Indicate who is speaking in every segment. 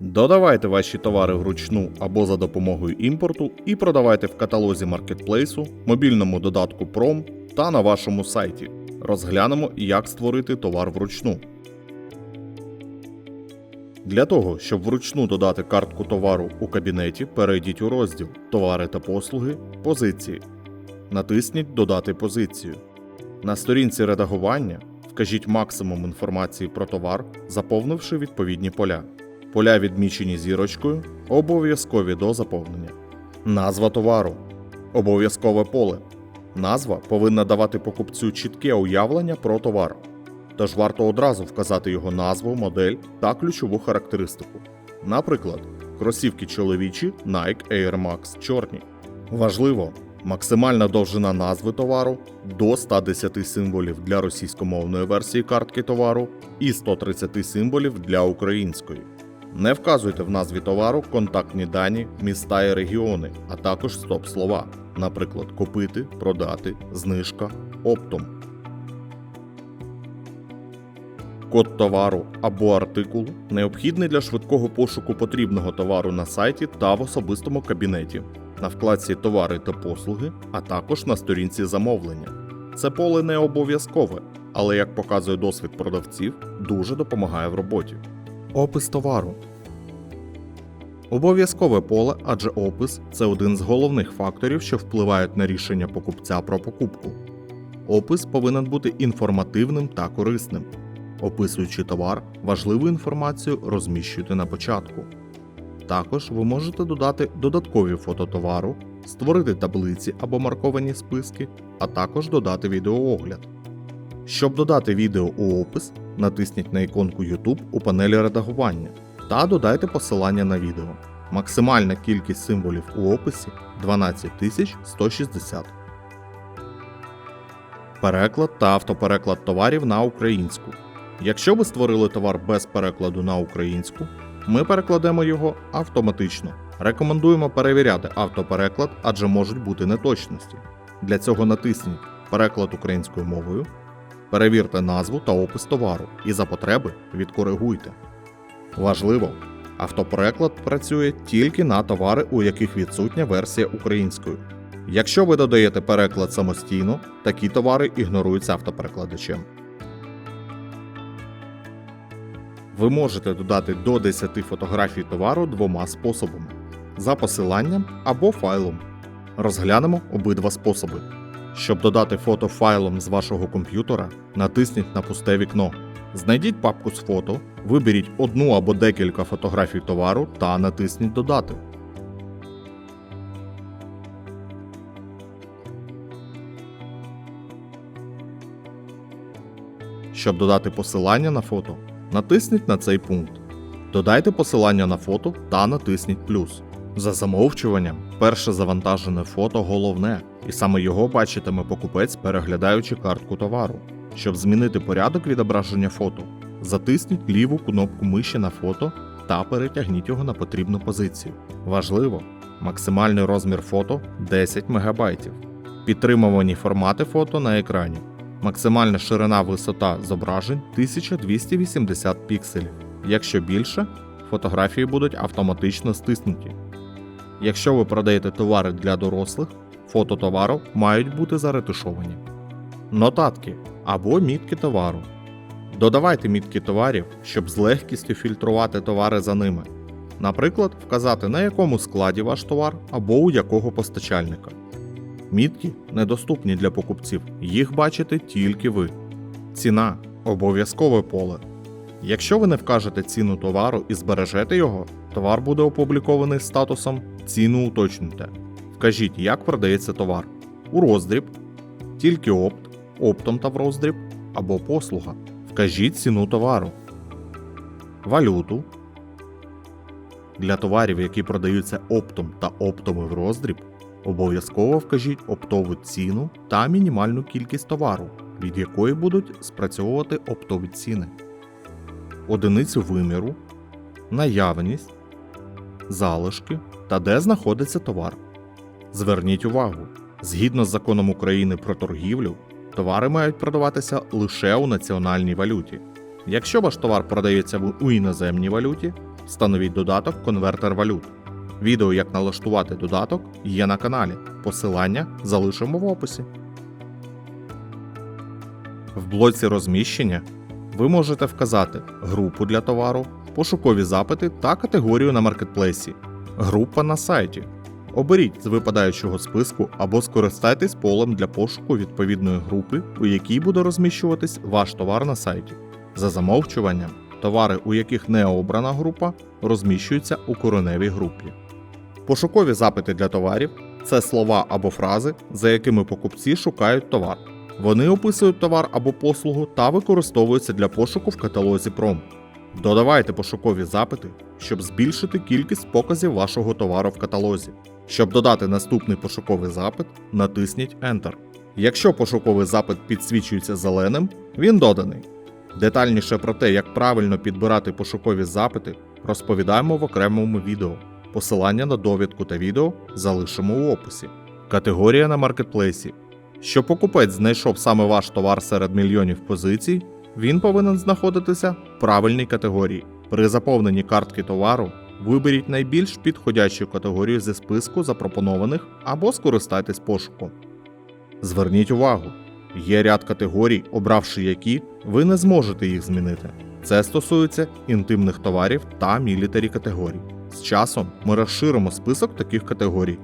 Speaker 1: Додавайте ваші товари вручну або за допомогою імпорту і продавайте в каталозі маркетплейсу, мобільному додатку Prom та на вашому сайті. Розглянемо, як створити товар вручну. Для того, щоб вручну додати картку товару у кабінеті, перейдіть у розділ Товари та послуги, позиції. Натисніть Додати позицію. На сторінці редагування вкажіть максимум інформації про товар, заповнивши відповідні поля. Поля відмічені зірочкою, обов'язкові до заповнення. Назва товару. Обов'язкове поле. Назва повинна давати покупцю чітке уявлення про товар. Тож варто одразу вказати його назву, модель та ключову характеристику. Наприклад, кросівки чоловічі Nike Air Max чорні. Важливо, максимальна довжина назви товару до 110 символів для російськомовної версії картки товару і 130 символів для української. Не вказуйте в назві товару контактні дані, міста і регіони, а також стоп-слова, наприклад, купити, продати, знижка, оптом. Код товару або артикулу необхідний для швидкого пошуку потрібного товару на сайті та в особистому кабінеті, на вкладці Товари та послуги, а також на сторінці замовлення. Це поле не обов'язкове, але як показує досвід продавців, дуже допомагає в роботі. Опис товару. Обов'язкове поле, адже опис це один з головних факторів, що впливають на рішення покупця про покупку. Опис повинен бути інформативним та корисним. Описуючи товар, важливу інформацію розміщуйте на початку. Також ви можете додати додаткові фото товару, створити таблиці або марковані списки, а також додати відеоогляд. Щоб додати відео у опис, натисніть на іконку YouTube у панелі редагування та додайте посилання на відео. Максимальна кількість символів у описі 12160. Переклад та автопереклад товарів на українську. Якщо ви створили товар без перекладу на українську, ми перекладемо його автоматично. Рекомендуємо перевіряти автопереклад, адже можуть бути неточності. Для цього натисніть Переклад українською мовою, перевірте назву та опис товару і за потреби відкоригуйте. Важливо! Автопереклад працює тільки на товари, у яких відсутня версія українською. Якщо ви додаєте переклад самостійно, такі товари ігноруються автоперекладачем. Ви можете додати до 10 фотографій товару двома способами: за посиланням або файлом. Розглянемо обидва способи. Щоб додати фото файлом з вашого комп'ютера, натисніть на пусте вікно. Знайдіть папку з фото, виберіть одну або декілька фотографій товару та натисніть Додати. Щоб додати посилання на фото, натисніть на цей пункт. Додайте посилання на фото та натисніть плюс. За замовчуванням, перше завантажене фото головне, і саме його бачитиме покупець, переглядаючи картку товару. Щоб змінити порядок відображення фото, затисніть ліву кнопку миші на фото та перетягніть його на потрібну позицію. Важливо! Максимальний розмір фото 10 МБ. Підтримувані формати фото на екрані. Максимальна ширина висота зображень 1280 пікселів. Якщо більше, фотографії будуть автоматично стиснуті. Якщо ви продаєте товари для дорослих, фото товару мають бути заретушовані. Нотатки або мітки товару. Додавайте мітки товарів, щоб з легкістю фільтрувати товари за ними. Наприклад, вказати на якому складі ваш товар або у якого постачальника. Мітки недоступні для покупців, їх бачите тільки ви. Ціна обов'язкове поле. Якщо ви не вкажете ціну товару і збережете його, товар буде опублікований статусом Ціну уточнюйте. Вкажіть, як продається товар у роздріб, тільки опт, оптом та в роздріб або послуга. Вкажіть ціну товару, валюту. Для товарів, які продаються оптом та оптом і в роздріб, обов'язково вкажіть оптову ціну та мінімальну кількість товару, від якої будуть спрацьовувати оптові ціни, одиницю виміру, наявність, залишки та де знаходиться товар. Зверніть увагу, згідно з законом України про торгівлю, товари мають продаватися лише у національній валюті. Якщо ваш товар продається у іноземній валюті, встановіть додаток Конвертер валют. Відео, як налаштувати додаток, є на каналі. Посилання залишимо в описі. В блоці розміщення ви можете вказати групу для товару, пошукові запити та категорію на маркетплейсі, група на сайті. Оберіть з випадаючого списку або скористайтесь полем для пошуку відповідної групи, у якій буде розміщуватись ваш товар на сайті. За замовчуванням, товари, у яких не обрана група, розміщуються у кореневій групі. Пошукові запити для товарів це слова або фрази, за якими покупці шукають товар. Вони описують товар або послугу та використовуються для пошуку в каталозі Пром. Додавайте пошукові запити, щоб збільшити кількість показів вашого товару в каталозі. Щоб додати наступний пошуковий запит, натисніть Enter. Якщо пошуковий запит підсвічується зеленим, він доданий. Детальніше про те, як правильно підбирати пошукові запити, розповідаємо в окремому відео. Посилання на довідку та відео залишимо у описі. Категорія на маркетплейсі. Щоб покупець знайшов саме ваш товар серед мільйонів позицій, він повинен знаходитися в правильній категорії. При заповненні картки товару виберіть найбільш підходящу категорію зі списку запропонованих або скористайтесь пошуком. Зверніть увагу, є ряд категорій, обравши які, ви не зможете їх змінити. Це стосується інтимних товарів та мілітарі категорій. З часом ми розширимо список таких категорій.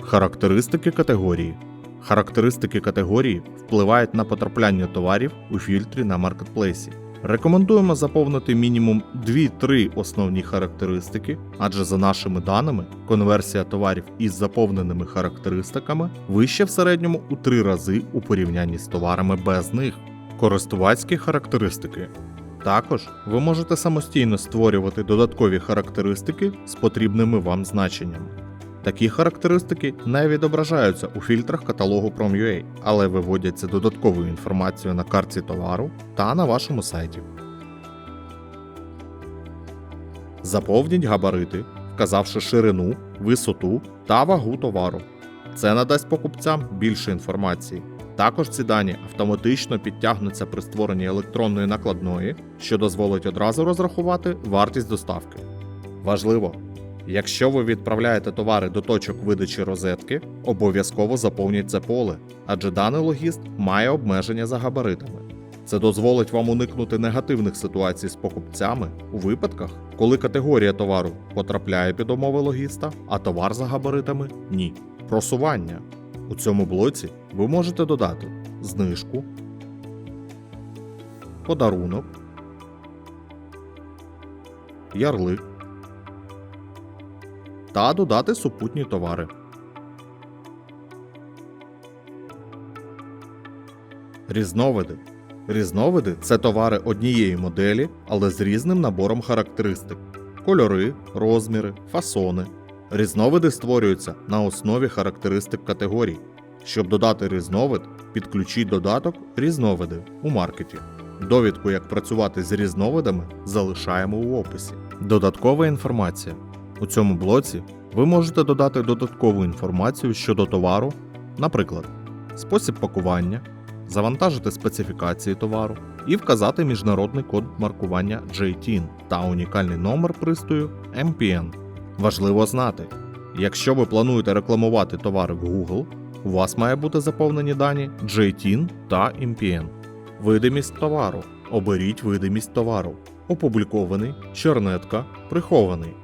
Speaker 1: Характеристики категорії. Характеристики категорії впливають на потрапляння товарів у фільтрі на маркетплейсі. Рекомендуємо заповнити мінімум 2-3 основні характеристики, адже за нашими даними, конверсія товарів із заповненими характеристиками вища в середньому у 3 рази у порівнянні з товарами без них. Користувацькі характеристики. Також ви можете самостійно створювати додаткові характеристики з потрібними вам значеннями. Такі характеристики не відображаються у фільтрах каталогу Prom.ua, але виводяться додатковою інформацією на картці товару та на вашому сайті. Заповніть габарити, вказавши ширину, висоту та вагу товару. Це надасть покупцям більше інформації. Також ці дані автоматично підтягнуться при створенні електронної накладної, що дозволить одразу розрахувати вартість доставки. Важливо, Якщо ви відправляєте товари до точок видачі розетки, обов'язково заповніть це поле, адже даний логіст має обмеження за габаритами. Це дозволить вам уникнути негативних ситуацій з покупцями у випадках, коли категорія товару потрапляє під умови логіста, а товар за габаритами ні. Просування. У цьому блоці ви можете додати знижку, подарунок, ярлик та додати супутні товари. Різновиди. Різновиди це товари однієї моделі, але з різним набором характеристик: кольори, розміри, фасони. Різновиди створюються на основі характеристик категорій. Щоб додати різновид, підключіть додаток Різновиди у маркеті. Довідку, як працювати з різновидами, залишаємо у описі. Додаткова інформація. У цьому блоці ви можете додати додаткову інформацію щодо товару, наприклад, спосіб пакування, завантажити специфікації товару і вказати міжнародний код маркування JTIN та унікальний номер пристрою MPN. Важливо знати, якщо ви плануєте рекламувати товари в Google, у вас має бути заповнені дані JTIN та MPN. Видимість товару. Оберіть видимість товару. Опублікований, чернетка, прихований.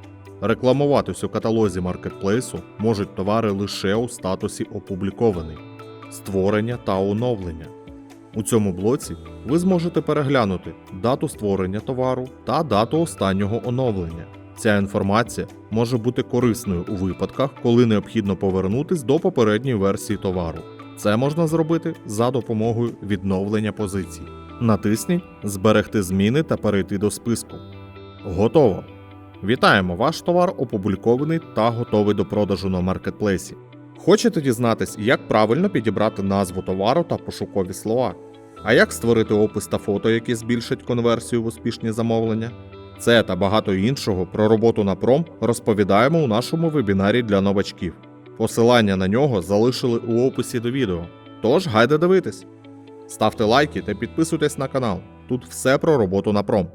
Speaker 1: Рекламуватись у каталозі маркетплейсу можуть товари лише у статусі опублікований, створення та оновлення. У цьому блоці ви зможете переглянути дату створення товару та дату останнього оновлення. Ця інформація може бути корисною у випадках, коли необхідно повернутись до попередньої версії товару. Це можна зробити за допомогою відновлення позицій. Натисніть Зберегти зміни та перейти до списку. Готово! Вітаємо! Ваш товар опублікований та готовий до продажу на маркетплейсі. Хочете дізнатись, як правильно підібрати назву товару та пошукові слова? А як створити опис та фото, які збільшать конверсію в успішні замовлення? Це та багато іншого про роботу на пром розповідаємо у нашому вебінарі для новачків. Посилання на нього залишили у описі до відео. Тож гайде дивитись. Ставте лайки та підписуйтесь на канал. Тут все про роботу на пром.